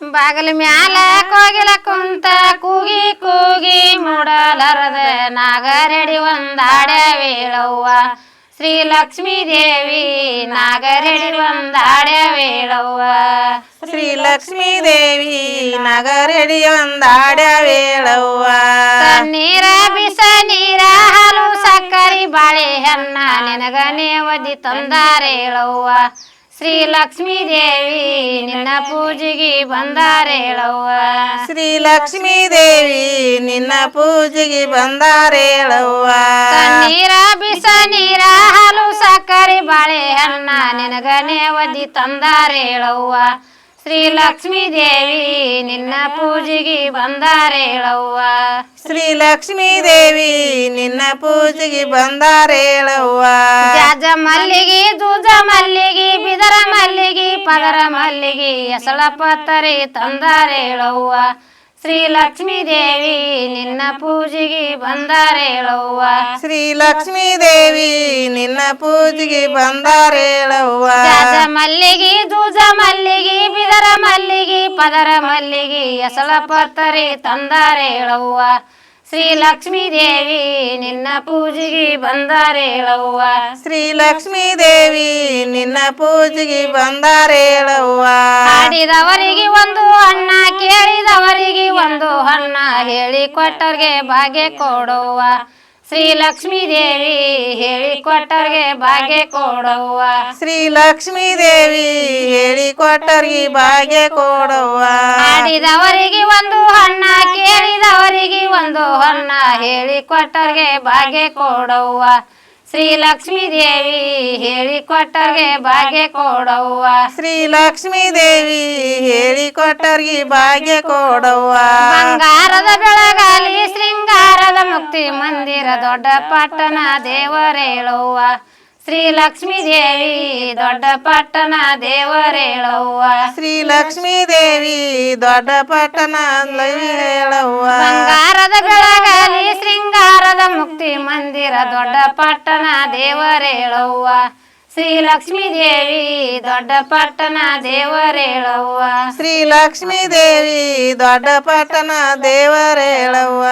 ಬಾಗಿಲ ಮ್ಯಾಲ ಕೋಗಿಲ ಕುಂತ ಕೂಗಿ ಕೂಗಿ ಮೂಡಲರದ ನಾಗರೆಡಿ ವೇಳವ್ವ. ಶ್ರೀ ಲಕ್ಷ್ಮೀ ದೇವಿ ನಾಗರೆಡಿ ವೇಳವ್ವ. ಶ್ರೀ ಲಕ್ಷ್ಮೀ ದೇವಿ ನಾಗರೆಡಿ ಒಂದಾಡೆ ವೇಳವ್ವ. ನೀರ ಬಿಸ ನೀರ ಹಾಲು ಸಕ್ಕರಿ ಬಾಳೆಹಣ್ಣ ನಿನಗ ನೇವದಿ ತಂದಾರೇಳವ್ವ ಶ್ರೀ ಲಕ್ಷ್ಮೀ ದೇವಿ ನಿನ್ನ ಪೂಜೆಗೆ ಬಂದಾರೇಳವ್ವ. ಶ್ರೀ ಲಕ್ಷ್ಮೀ ದೇವಿ ನಿನ್ನ ಪೂಜೆಗೆ ಬಂದಾರೇಳವ್ವ. ನೀರ ಬಿಸ ನೀರ ಹಾಲು ಸಕ್ಕರೆ ಬಾಳೆಹಣ್ಣ ನಿನಗ ಒದಿ ತಂದಾರೇಳವ್ವ. ಶ್ರೀ ಲಕ್ಷ್ಮೀ ದೇವಿ ನಿನ್ನ ಪೂಜೆಗೆ ಬಂದಾರೇಳವ್ವ. ಶ್ರೀ ಲಕ್ಷ್ಮೀ ದೇವಿ ನಿನ್ನ ಪೂಜೆಗೆ ಬಂದಾರೇಳವ್ವ. ಜಾಜ ಮಲ್ಲಿಗೆ ದೂಜ ಮಲ್ಲಿಗೆ ಬಿದರ ಮಲ್ಲಿಗೆ ಪದರ ಮಲ್ಲಿಗೆ ಎಸಳ ಪತ್ತರಿ ತಂದಾರೇಳವ್ವ. ಶ್ರೀ ಲಕ್ಷ್ಮೀ ದೇವಿ ನಿನ್ನ ಪೂಜೆಗೆ ಬಂದಾರೇಳವ್ವ. ಶ್ರೀ ಲಕ್ಷ್ಮೀ ದೇವಿ ನಿನ್ನ ಪೂಜೆಗೆ ಬಂದಾರೇಳವ್ವ. ಜಾಜ ಮಲ್ಲಿಗೆ ದೂಜ ಮಲ್ಲಿಗೆ ಬಿದರ ಮಲ್ಲಿಗೆ ಪದರ ಮಲ್ಲಿಗೆ ಎಸಳ ಪತ್ತರಿ ತಂದಾರೇಳವ್ವ. ಶ್ರೀ ಲಕ್ಷ್ಮೀ ದೇವಿ ನಿನ್ನ ಪೂಜೆಗೆ ಬಂದಾರೇಳವ್ವ. ಶ್ರೀ ಲಕ್ಷ್ಮೀ ದೇವಿ ನಿನ್ನ ಪೂಜೆಗೆ ಬಂದಾರೇಳವ್ವ. ಆಡಿದವರಿಗೆ ಒಂದು ಅಣ್ಣ ಕೇಳಿದವರಿಗೆ ಹೇಳಿ ಕೊಟ್ಟರ್ಗೆ ಭಾಗ್ಯ ಕೊಡುವ. ಶ್ರೀ ಲಕ್ಷ್ಮೀ ದೇವಿ ಹೇಳಿ ಕೊಟ್ಟರ್ಗೆ ಭಾಗ್ಯ ಕೊಡುವ. ಶ್ರೀ ಲಕ್ಷ್ಮೀ ದೇವಿ ಹೇಳಿ ಕೊಟ್ಟರಿಗೆ ಭಾಗ್ಯ ಕೊಡುವ. ಹಾಡಿದವರಿಗೆ ಒಂದು ಹಣ್ಣ ಕೇಳಿದವರಿಗೆ ಒಂದು ಹಣ್ಣ ಹೇಳಿ ಕೊಟ್ಟರ್ಗೆ ಭಾಗ್ಯ ಕೊಡುವ. ಶ್ರೀ ಲಕ್ಷ್ಮೀ ದೇವಿ ಭಾಗ್ಯ ಕೊಡವ್ವ. ಶ್ರೀ ಲಕ್ಷ್ಮೀ ದೇವಿ ಹೇಳಿ ಕೊಟ್ಟರಿಗೆ ಭಾಗ್ಯ ಕೊಡವ್ವ. ಬಂಗಾರದ ಬೆಳಗಾಲಿ ಶೃಂಗಾರದ ಮುಕ್ತಿ ಮಂದಿರ ದೊಡ್ಡ ಪಟ್ಟಣ ದೇವರೇಳುವ ಶ್ರೀ ಲಕ್ಷ್ಮೀ ದೇವಿ ದೊಡ್ಡ ಪಟ್ಟಣ ದೇವರೇಳುವ ಶ್ರೀ ಲಕ್ಷ್ಮೀ ದೇವಿ ದೊಡ್ಡ ಪಟ್ಟಣ ಹೇಳವ್ವ ಬಂಗಾರದ ಬೆಳಗಾಲಿ ಶೃಂಗಾರದ ಮಂದಿರ ದೊಡ್ಡ ಪಟ್ಟಣ ದೇವರೇಳವ್ವ. ಶ್ರೀ ಲಕ್ಷ್ಮೀ ದೇವಿ ದೊಡ್ಡ ಪಟ್ಟಣ ದೇವರೇಳವ್ವ. ಶ್ರೀ ಲಕ್ಷ್ಮೀ ದೇವಿ ದೊಡ್ಡ ಪಟ್ಟಣ ದೇವರೇಳವ್ವ.